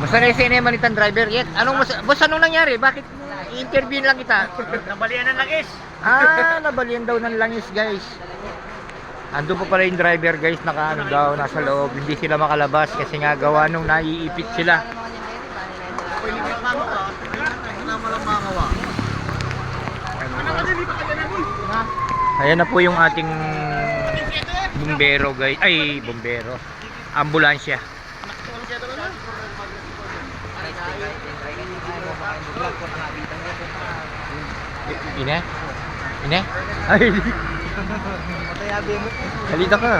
Basta na yung sinema nitang driver yet. Anong mas, boss, anong nangyari? Bakit i-interview lang kita? Nabalian ng langis. Ah, nabalian daw ng langis, guys. Ando pa pala yung driver, guys, naka ano daw, nasa loob. Hindi sila makalabas kasi nga gawa nung naiipit sila. Ayan na po yung ating bumbero, guys. Ay, bumbero. Ambulansya. Ine? Ine? Ay, halita ka.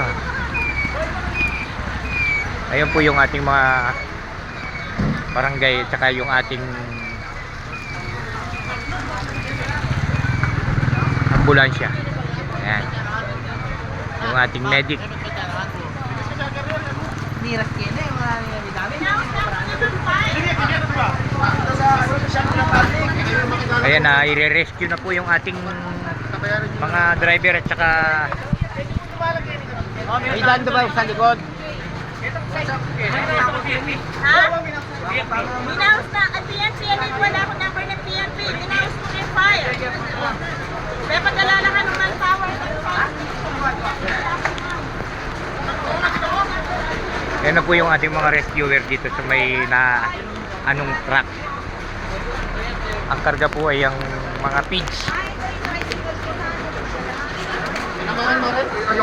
Ayun po yung ating mga barangay at saka yung ating ambulansya. Ayan. Yung ating medic. Niras yan eh, marami na dami. Ayan na, i-rescue na po yung ating mga driver at saka May daan ba sa likod? Ha? Dinaos na, ang PNP, yan ay wala akong number ng PNP. Dinaos ko yung fire. Kaya padala lang ka ng manpower. Ayan na po yung ating mga rescuer dito sa may na anong truck. Ang karga po ay ang mga pigs. Bago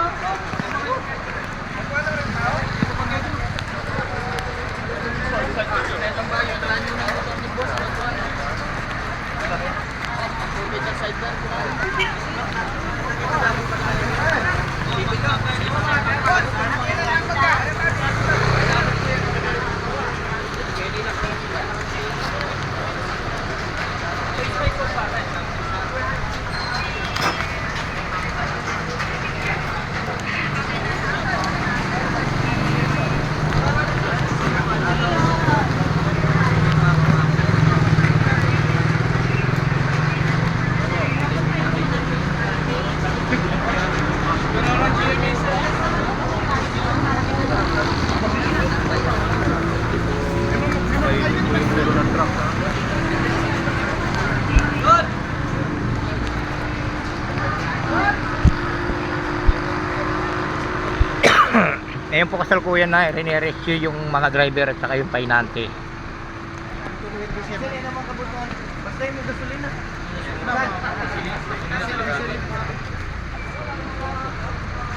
Ngayon po kasalukuyan na rinirescue yung mga driver at saka yung painante. Sili naman kabutuan. Basta yung gasolina.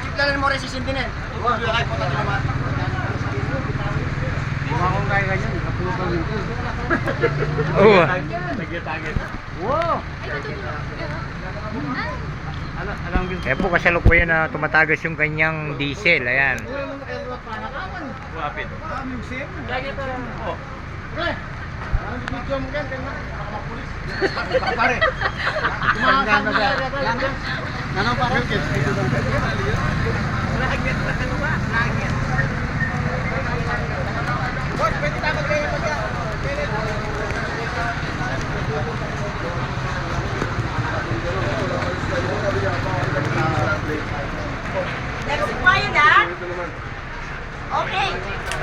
Tignan mo rin si Sindinen. Ay, puta ka naman. Akong kaya ganyan. Kapulutan nito. Oo. Nagtagit. Wow! Ano, alam Ngayon po kasalukuyan na tumatagas yung kanyang diesel. Ayan. Wapit. Oh. Pare. Kumakasama na. Ano pare? Lagyan na ano ba? Lagyan. Boss, pwede tawag kayo pag Nag-expired, ha? Okay.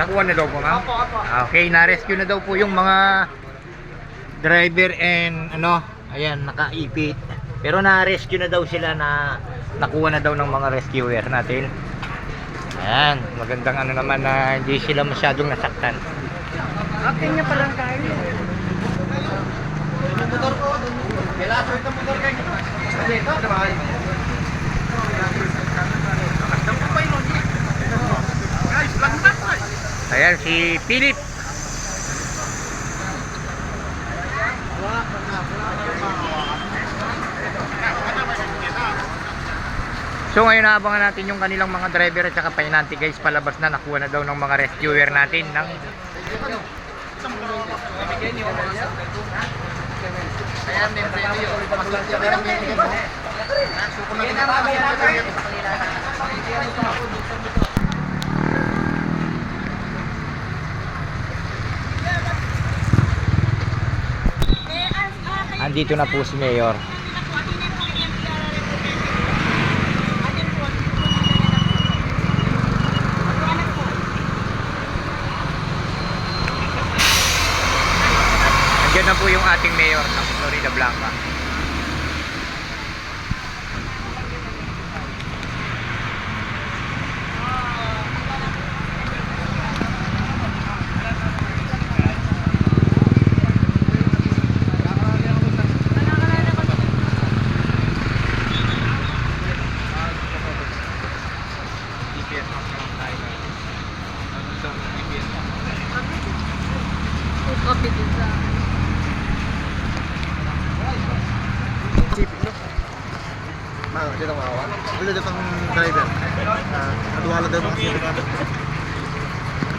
Nakuha na daw po ma'am? Opo, opo. Okay, na-rescue na daw po yung mga driver and ano, ayan, nakaipit. Pero na-rescue na daw sila na nakuha na daw ng mga rescuer natin. Ayan, magandang ano naman na hindi sila masyadong nasaktan. Akin niya palang kain. Motor ko. Kailangan ko itong motor kayo. Kasi ito, diba? Guys, lang na po. Ayan, si Philip. So ngayon naabangan natin yung kanilang mga driver at saka painante guys. Palabas na nakuha na daw ng mga rescuer natin ng Eh, as, ah, kayo- Andito na po si Mayor. Andiyan na po yung ating Mayor ng Florida Blanca. Mga, dito mga Wala dito ang driver. Naduwala daw mga sipit natin.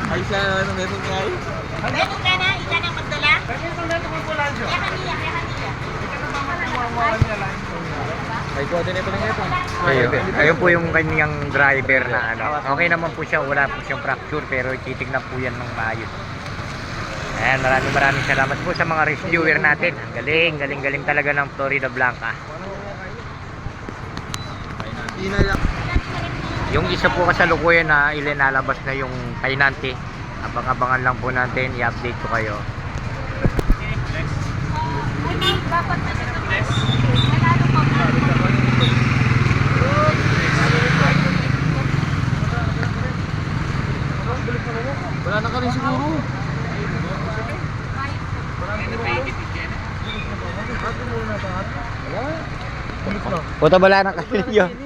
Ay, siya, ano, meron eh. Meron ka na, ika na magdala? Kaya kanila, kaya kanila. May coordinate lang ito. Ayun, ayun po yung kanyang driver na ano. Okay naman po siya, wala po siyang fracture pero titignan po yan ng maayos. Ayan, maraming maraming salamat po sa mga rescuer natin. Ang galing, galing, galing talaga ng Florida Blanca. Inay lang. Yung isa po kasalukuyan na ilinalabas na yung kainante. Abang-abangan lang po natin, i-update ko kayo. Wala na ka rin siguro. Puta bala na kayo.